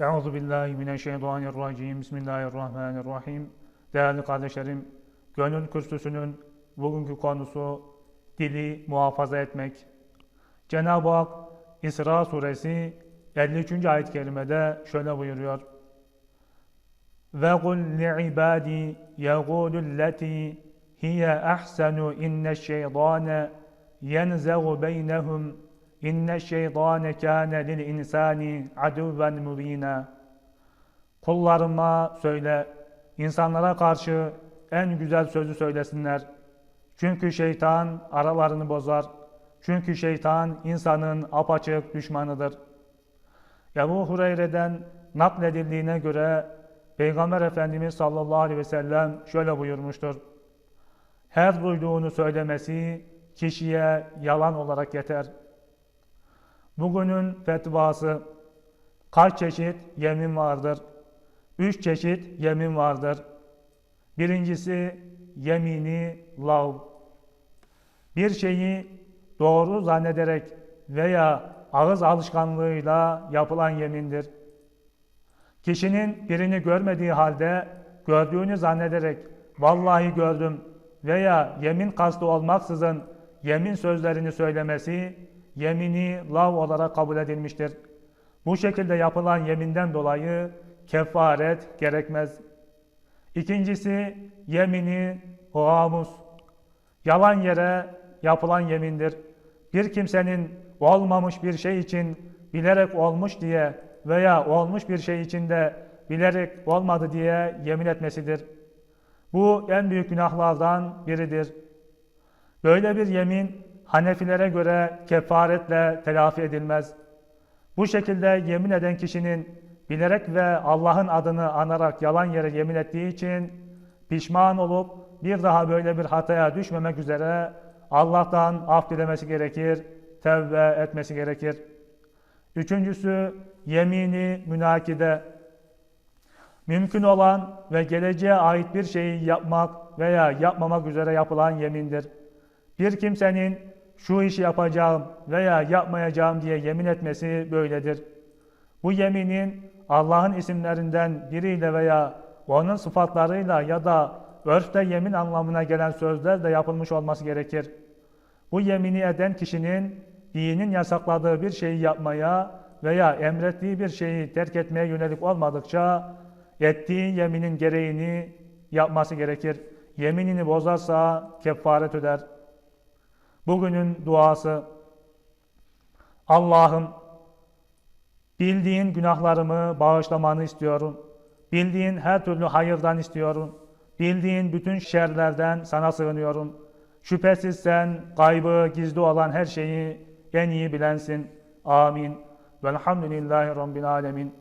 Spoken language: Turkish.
Euzu billahi mineşşeytanirracim. Bismillahirrahmanirrahim. Değerli kardeşlerim, Gönül Kürsüsü'nün bugünkü konusu dili muhafaza etmek. Cenab-ı Hak İsra suresi 53. ayet-i şöyle buyuruyor. Ve kul li'ibadi yegulul leti hiye ahsenu inneşşeytane yenzeğu beynehum inneşşeytane kâne lil insani aduven mubina. Kullarıma söyle, insanlara karşı en güzel sözü söylesinler. Çünkü şeytan aralarını bozar. Çünkü şeytan insanın apaçık düşmanıdır. Ebu Hureyre'den nakledildiğine göre Peygamber Efendimiz sallallahu aleyhi ve sellem şöyle buyurmuştur. Her duyduğunu söylemesi kişiye yalan olarak yeter. Bugünün fetvası kaç çeşit yemin vardır? Üç çeşit yemin vardır. Birincisi yemini lav. Bir şeyi doğru zannederek veya ağız alışkanlığıyla yapılan yemindir. Kişinin birini görmediği halde gördüğünü zannederek vallahi gördüm veya yemin kastı olmaksızın yemin sözlerini söylemesi yemini lav olarak kabul edilmiştir. Bu şekilde yapılan yeminden dolayı kefaret gerekmez. İkincisi yemini gamus. Yalan yere yapılan yemindir. Bir kimsenin olmamış bir şey için bilerek olmuş diye veya olmuş bir şey için de bilerek olmadı diye yemin etmesidir. Bu en büyük günahlardan biridir. Böyle bir yemin Hanefilere göre kefaretle telafi edilmez. Bu şekilde yemin eden kişinin bilerek ve Allah'ın adını anarak yalan yere yemin ettiği için pişman olup bir daha böyle bir hataya düşmemek üzere Allah'tan af dilemesi gerekir, tevbe etmesi gerekir. Üçüncüsü yemini münakide. Mümkün olan ve geleceğe ait bir şeyi yapmak veya yapmamak üzere yapılan yemindir. Bir kimsenin şu işi yapacağım veya yapmayacağım diye yemin etmesi böyledir. Bu yeminin Allah'ın isimlerinden biriyle veya onun sıfatlarıyla ya da örfte yemin anlamına gelen sözlerle yapılmış olması gerekir. Bu yemini eden kişinin dinin yasakladığı bir şeyi yapmaya veya emrettiği bir şeyi terk etmeye yönelik olmadıkça ettiği yeminin gereğini yapması gerekir. Yeminini bozarsa kefaret öder. Bugünün duası Allah'ım bildiğin günahlarımı bağışlamanı istiyorum. Bildiğin her türlü hayırdan istiyorum. Bildiğin bütün şerlerden sana sığınıyorum. Şüphesiz sen kaybı gizli olan her şeyi en iyi bilensin. Amin. Velhamdülillahi Rabbil Alemin.